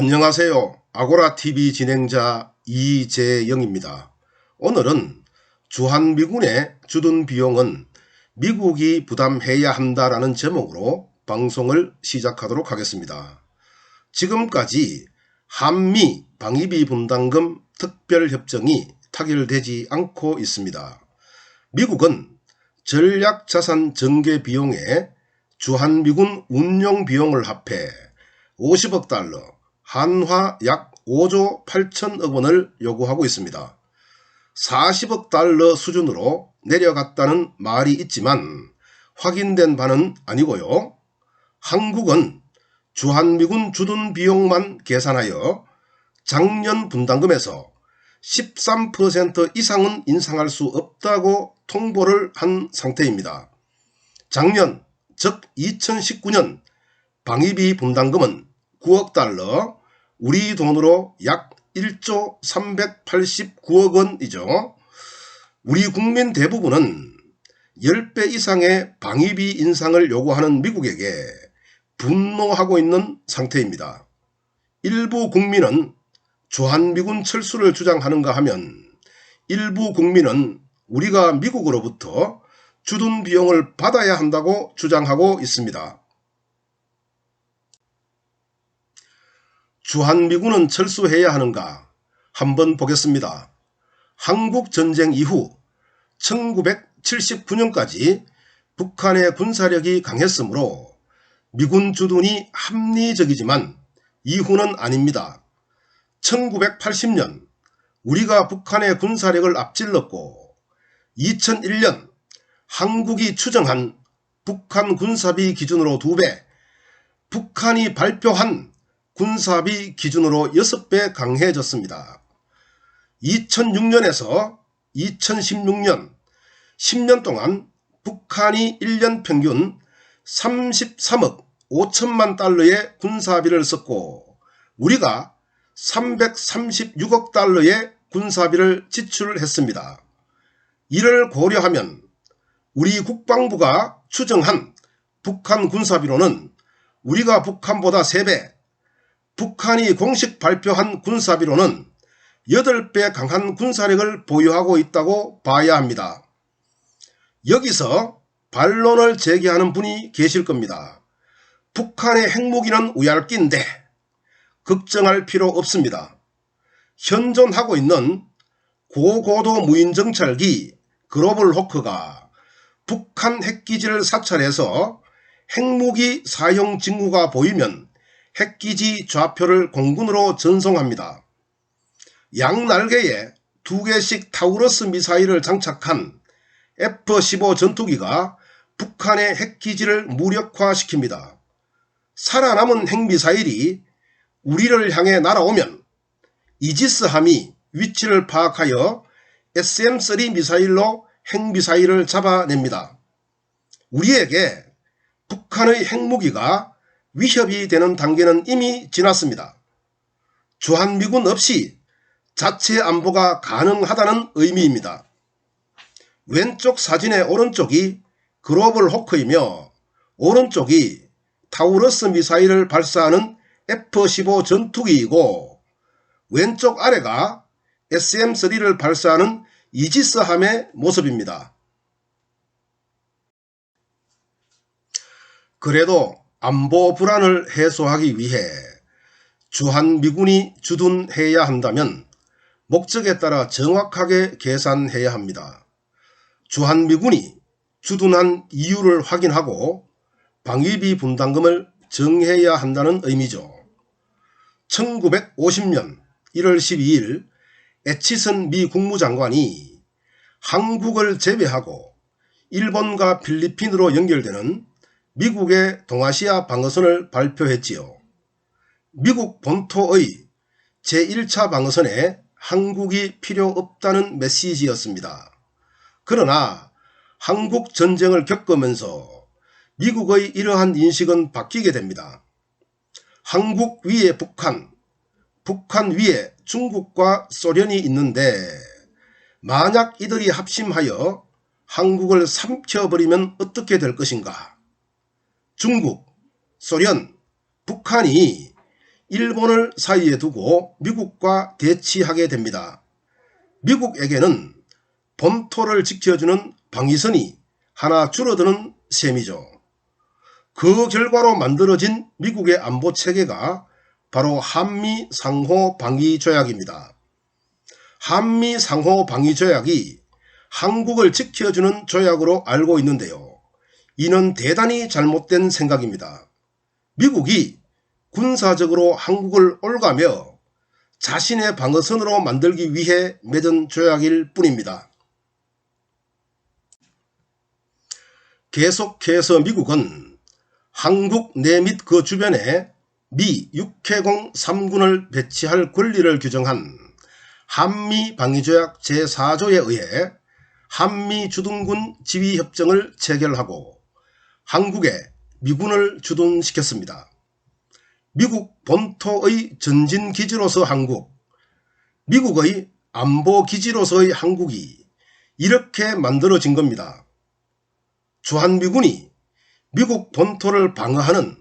안녕하세요. 아고라TV 진행자 이재영입니다. 오늘은 주한미군의 주둔 비용은 미국이 부담해야 한다라는 제목으로 방송을 시작하도록 하겠습니다. 지금까지 한미 방위비 분담금 특별협정이 타결되지 않고 있습니다. 미국은 전략자산 전개 비용에 주한미군 운용 비용을 합해 50억 달러, 한화 약 5조 8천억 원을 요구하고 있습니다. 40억 달러 수준으로 내려갔다는 말이 있지만 확인된 바는 아니고요. 한국은 주한미군 주둔 비용만 계산하여 작년 분담금에서 13% 이상은 인상할 수 없다고 통보를 한 상태입니다. 작년, 즉 2019년 방위비 분담금은 9억 달러, 우리 돈으로 약 1조 389억 원이죠. 우리 국민 대부분은 10배 이상의 방위비 인상을 요구하는 미국에게 분노하고 있는 상태입니다. 일부 국민은 주한미군 철수를 주장하는가 하면 일부 국민은 우리가 미국으로부터 주둔 비용을 받아야 한다고 주장하고 있습니다. 주한미군은 철수해야 하는가? 한번 보겠습니다. 한국 전쟁 이후 1979년까지 북한의 군사력이 강했으므로 미군 주둔이 합리적이지만 이후는 아닙니다. 1980년 우리가 북한의 군사력을 앞질렀고 2001년 한국이 추정한 북한 군사비 기준으로 2배, 북한이 발표한 군사비 기준으로 6배 강해졌습니다. 2006년에서 2016년 10년 동안 북한이 1년 평균 33억 5천만 달러의 군사비를 썼고 우리가 336억 달러의 군사비를 지출했습니다. 이를 고려하면 우리 국방부가 추정한 북한 군사비로는 우리가 북한보다 3배, 북한이 공식 발표한 군사비로는 8배 강한 군사력을 보유하고 있다고 봐야 합니다. 여기서 반론을 제기하는 분이 계실 겁니다. 북한의 핵무기는 우얄끼인데 걱정할 필요 없습니다. 현존하고 있는 고고도 무인정찰기 글로벌 호크가 북한 핵기지를 사찰해서 핵무기 사용 징후가 보이면 핵기지 좌표를 공군으로 전송합니다. 양날개에 두 개씩 타우러스 미사일을 장착한 F-15 전투기가 북한의 핵기지를 무력화시킵니다. 살아남은 핵미사일이 우리를 향해 날아오면 이지스함이 위치를 파악하여 SM-3 미사일로 핵미사일을 잡아냅니다. 우리에게 북한의 핵무기가 위협이 되는 단계는 이미 지났습니다. 주한미군 없이 자체 안보가 가능하다는 의미입니다. 왼쪽 사진의 오른쪽이 글로벌 호크이며 오른쪽이 타우러스 미사일을 발사하는 F-15 전투기이고 왼쪽 아래가 SM-3를 발사하는 이지스함의 모습입니다. 그래도 안보 불안을 해소하기 위해 주한미군이 주둔해야 한다면 목적에 따라 정확하게 계산해야 합니다. 주한미군이 주둔한 이유를 확인하고 방위비 분담금을 정해야 한다는 의미죠. 1950년 1월 12일 에치슨 미 국무장관이 한국을 제외하고 일본과 필리핀으로 연결되는 미국의 동아시아 방어선을 발표했지요. 미국 본토의 제1차 방어선에 한국이 필요 없다는 메시지였습니다. 그러나 한국 전쟁을 겪으면서 미국의 이러한 인식은 바뀌게 됩니다. 한국 위에 북한, 북한 위에 중국과 소련이 있는데 만약 이들이 합심하여 한국을 삼켜버리면 어떻게 될 것인가? 중국, 소련, 북한이 일본을 사이에 두고 미국과 대치하게 됩니다. 미국에게는 본토를 지켜주는 방위선이 하나 줄어드는 셈이죠. 그 결과로 만들어진 미국의 안보 체계가 바로 한미 상호 방위 조약입니다. 한미 상호 방위 조약이 한국을 지켜주는 조약으로 알고 있는데요. 이는 대단히 잘못된 생각입니다. 미국이 군사적으로 한국을 올가며 자신의 방어선으로 만들기 위해 맺은 조약일 뿐입니다. 계속해서 미국은 한국 내 및 그 주변에 미 육해공 3군을 배치할 권리를 규정한 한미 방위조약 제4조에 의해 한미 주둔군 지휘협정을 체결하고 한국에 미군을 주둔시켰습니다. 미국 본토의 전진기지로서 한국, 미국의 안보기지로서의 한국이 이렇게 만들어진 겁니다. 주한미군이 미국 본토를 방어하는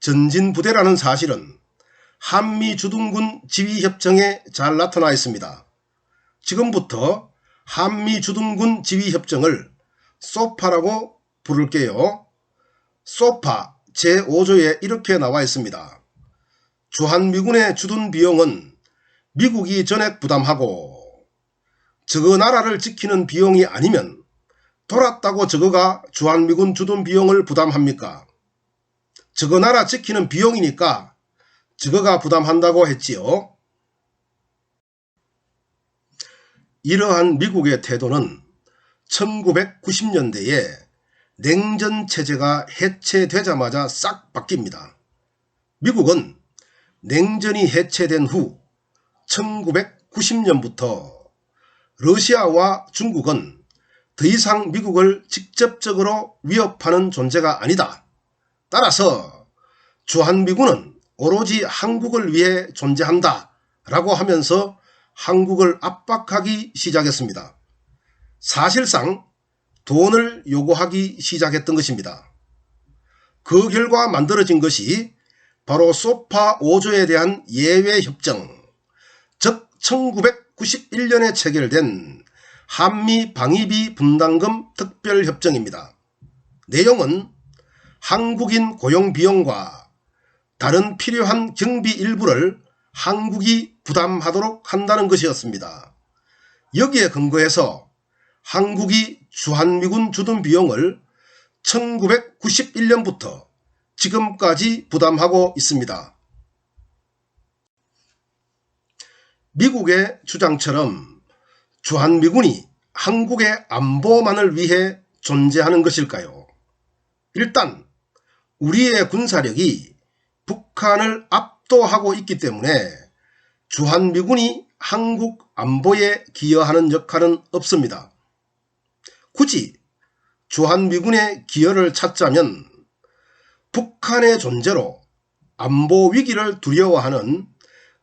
전진부대라는 사실은 한미주둔군 지휘협정에 잘 나타나 있습니다. 지금부터 한미주둔군 지휘협정을 소파라고 부를게요. 소파 제5조에 이렇게 나와 있습니다. 주한미군의 주둔 비용은 미국이 전액 부담하고 저거 나라를 지키는 비용이 아니면 돌았다고 저거가 주한미군 주둔 비용을 부담합니까? 저거 나라 지키는 비용이니까 저거가 부담한다고 했지요. 이러한 미국의 태도는 1990년대에 냉전 체제가 해체되자마자 싹 바뀝니다. 미국은 냉전이 해체된 후 1990년부터 러시아와 중국은 더 이상 미국을 직접적으로 위협하는 존재가 아니다. 따라서 주한미군은 오로지 한국을 위해 존재한다 라고 하면서 한국을 압박하기 시작했습니다. 사실상 돈을 요구하기 시작했던 것입니다. 그 결과 만들어진 것이 바로 소파 5조에 대한 예외 협정, 즉 1991년에 체결된 한미 방위비 분담금 특별협정입니다. 내용은 한국인 고용 비용과 다른 필요한 경비 일부를 한국이 부담하도록 한다는 것이었습니다. 여기에 근거해서 한국이 주한미군 주둔 비용을 1991년부터 지금까지 부담하고 있습니다. 미국의 주장처럼 주한미군이 한국의 안보만을 위해 존재하는 것일까요? 일단 우리의 군사력이 북한을 압도하고 있기 때문에 주한미군이 한국 안보에 기여하는 역할은 없습니다. 굳이 주한미군의 기여를 찾자면 북한의 존재로 안보 위기를 두려워하는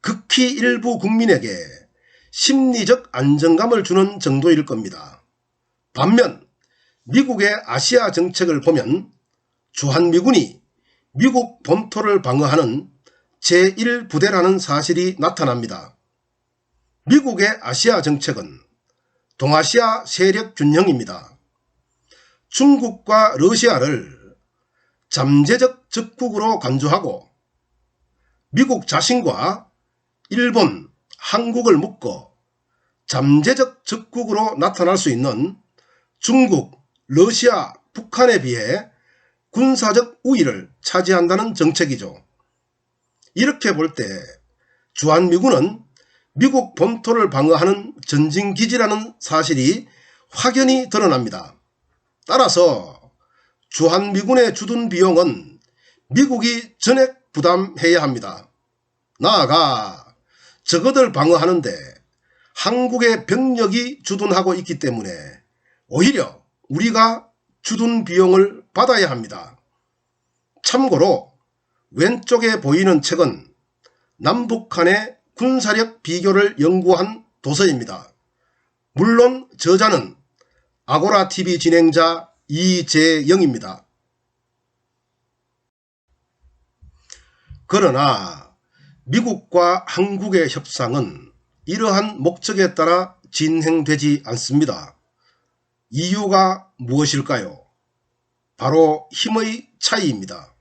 극히 일부 국민에게 심리적 안정감을 주는 정도일 겁니다. 반면 미국의 아시아 정책을 보면 주한미군이 미국 본토를 방어하는 제1부대라는 사실이 나타납니다. 미국의 아시아 정책은 동아시아 세력 균형입니다. 중국과 러시아를 잠재적 적국으로 간주하고 미국 자신과 일본, 한국을 묶어 잠재적 적국으로 나타날 수 있는 중국, 러시아, 북한에 비해 군사적 우위를 차지한다는 정책이죠. 이렇게 볼 때 주한미군은 미국 본토를 방어하는 전진기지라는 사실이 확연히 드러납니다. 따라서 주한미군의 주둔 비용은 미국이 전액 부담해야 합니다. 나아가 저것을 방어하는데 한국의 병력이 주둔하고 있기 때문에 오히려 우리가 주둔 비용을 받아야 합니다. 참고로 왼쪽에 보이는 책은 남북한의 군사력 비교를 연구한 도서입니다. 물론 저자는 아고라TV 진행자 이재영입니다. 그러나 미국과 한국의 협상은 이러한 목적에 따라 진행되지 않습니다. 이유가 무엇일까요? 바로 힘의 차이입니다.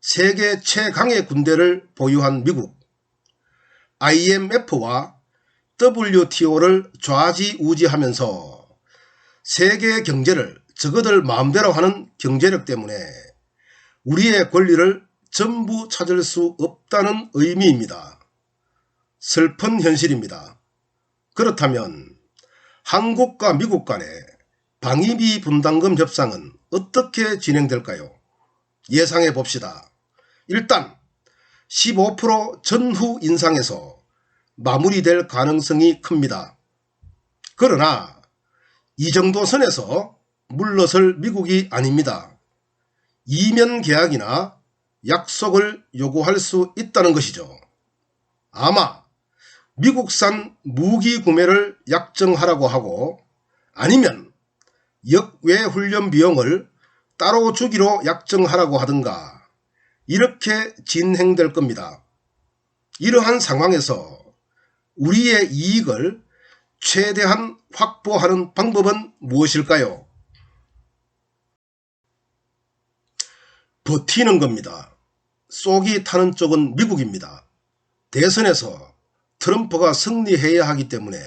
세계 최강의 군대를 보유한 미국, IMF와 WTO를 좌지우지하면서 세계 경제를 저거들 마음대로 하는 경제력 때문에 우리의 권리를 전부 찾을 수 없다는 의미입니다. 슬픈 현실입니다. 그렇다면 한국과 미국 간의 방위비 분담금 협상은 어떻게 진행될까요? 예상해 봅시다. 일단 15% 전후 인상에서 마무리될 가능성이 큽니다. 그러나 이 정도 선에서 물러설 미국이 아닙니다. 이면 계약이나 약속을 요구할 수 있다는 것이죠. 아마 미국산 무기 구매를 약정하라고 하고 아니면 역외 훈련 비용을 따로 주기로 약정하라고 하든가 이렇게 진행될 겁니다. 이러한 상황에서 우리의 이익을 최대한 확보하는 방법은 무엇일까요? 버티는 겁니다. 쏙이 타는 쪽은 미국입니다. 대선에서 트럼프가 승리해야 하기 때문에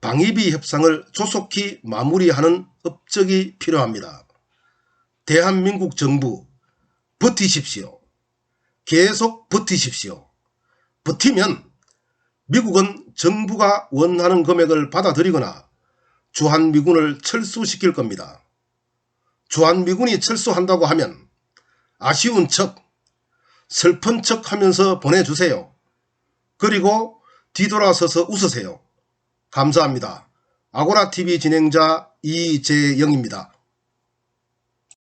방위비 협상을 조속히 마무리하는 업적이 필요합니다. 대한민국 정부 버티십시오. 계속 버티십시오. 버티면 미국은 정부가 원하는 금액을 받아들이거나 주한미군을 철수시킬 겁니다. 주한미군이 철수한다고 하면 아쉬운 척, 슬픈 척 하면서 보내주세요. 그리고 뒤돌아서서 웃으세요. 감사합니다. 아고라TV 진행자 이재영입니다.